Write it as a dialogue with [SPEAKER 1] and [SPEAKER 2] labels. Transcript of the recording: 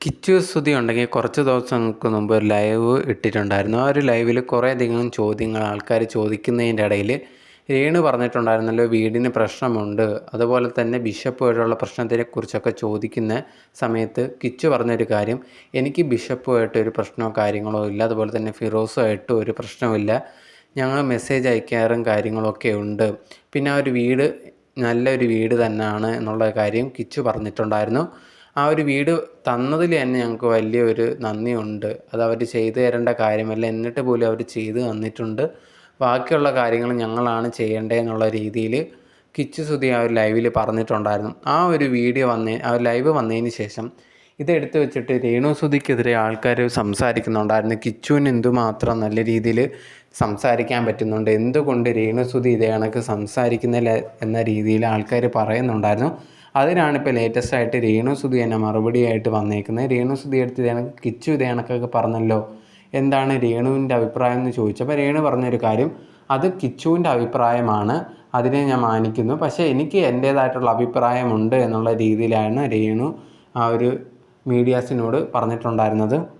[SPEAKER 1] കിച്ചു സ്തുതി ഉണ്ടെങ്കിൽ കുറച്ച് ദിവസങ്ങൾക്ക് മുമ്പ് ഒരു ലൈവ് ഇട്ടിട്ടുണ്ടായിരുന്നു. ആ ഒരു ലൈവിൽ കുറേയധികം ചോദ്യങ്ങൾ ആൾക്കാർ ചോദിക്കുന്നതിന്റെ ഇടയിൽ രേണു പറഞ്ഞിട്ടുണ്ടായിരുന്നല്ലോ വീടിന് പ്രശ്നമുണ്ട്. അതുപോലെ തന്നെ ബിഷപ്പ് വഴിയുള്ള പ്രശ്നത്തെക്കുറിച്ചൊക്കെ ചോദിക്കുന്ന സമയത്ത് കിച്ചു പറഞ്ഞൊരു കാര്യം എനിക്ക് ബിഷപ്പുമായിട്ട് ഒരു പ്രശ്നമോ കാര്യങ്ങളോ ഇല്ല. അതുപോലെ തന്നെ ഫിറോസുമായിട്ടും ഒരു പ്രശ്നമില്ല ഞങ്ങൾ മെസ്സേജ് അയക്കാറും കാര്യങ്ങളൊക്കെ ഉണ്ട്. പിന്നെ ആ ഒരു വീട് നല്ലൊരു വീട് തന്നെയാണ് എന്നുള്ള കാര്യം കിച്ചു പറഞ്ഞിട്ടുണ്ടായിരുന്നു. ആ ഒരു വീട് തന്നതിൽ തന്നെ ഞങ്ങൾക്ക് വലിയൊരു നന്ദിയുണ്ട്. അത് അവർ ചെയ്തു തരേണ്ട കാര്യമല്ല. എന്നിട്ട് പോലും അവർ ചെയ്തു തന്നിട്ടുണ്ട്. ബാക്കിയുള്ള കാര്യങ്ങൾ ഞങ്ങളാണ് ചെയ്യേണ്ടതെന്നുള്ള രീതിയിൽ കിച്ചു സുധി ആ ഒരു ലൈവിൽ പറഞ്ഞിട്ടുണ്ടായിരുന്നു. ആ ഒരു വീഡിയോ വന്ന ആ ലൈവ് വന്നതിന് ശേഷം ഇതെടുത്ത് വെച്ചിട്ട് രേണു സുധിക്കെതിരെ ആൾക്കാർ സംസാരിക്കുന്നുണ്ടായിരുന്നു. കിച്ചുവിന് എന്തുമാത്രം നല്ല രീതിയിൽ സംസാരിക്കാൻ പറ്റുന്നുണ്ട്. എന്തുകൊണ്ട് രേണു സുധി ഇതേ കണക്ക് സംസാരിക്കുന്നില്ല എന്ന രീതിയിൽ ആൾക്കാർ പറയുന്നുണ്ടായിരുന്നു. അതിനാണ് ഇപ്പോൾ ലേറ്റസ്റ്റ് ആയിട്ട് രേണു സുധി തന്നെ മറുപടിയായിട്ട് വന്നേക്കുന്നത്. രേണു സുധി എടുത്ത് കിച്ചു ഇതേ കണക്കൊക്കെ പറഞ്ഞല്ലോ. എന്താണ് രേണുവിന്റെ അഭിപ്രായം എന്ന് ചോദിച്ചപ്പോൾ രേണു പറഞ്ഞൊരു കാര്യം അത് കിച്ചുവിന്റെ അഭിപ്രായമാണ്. അതിനെ ഞാൻ മാനിക്കുന്നു. പക്ഷേ എനിക്ക് എന്റേതായിട്ടുള്ള അഭിപ്രായമുണ്ട് എന്നുള്ള രീതിയിലാണ് രേണു ആ ഒരു മീഡിയാസിനോട് പറഞ്ഞിട്ടുണ്ടായിരുന്നത്.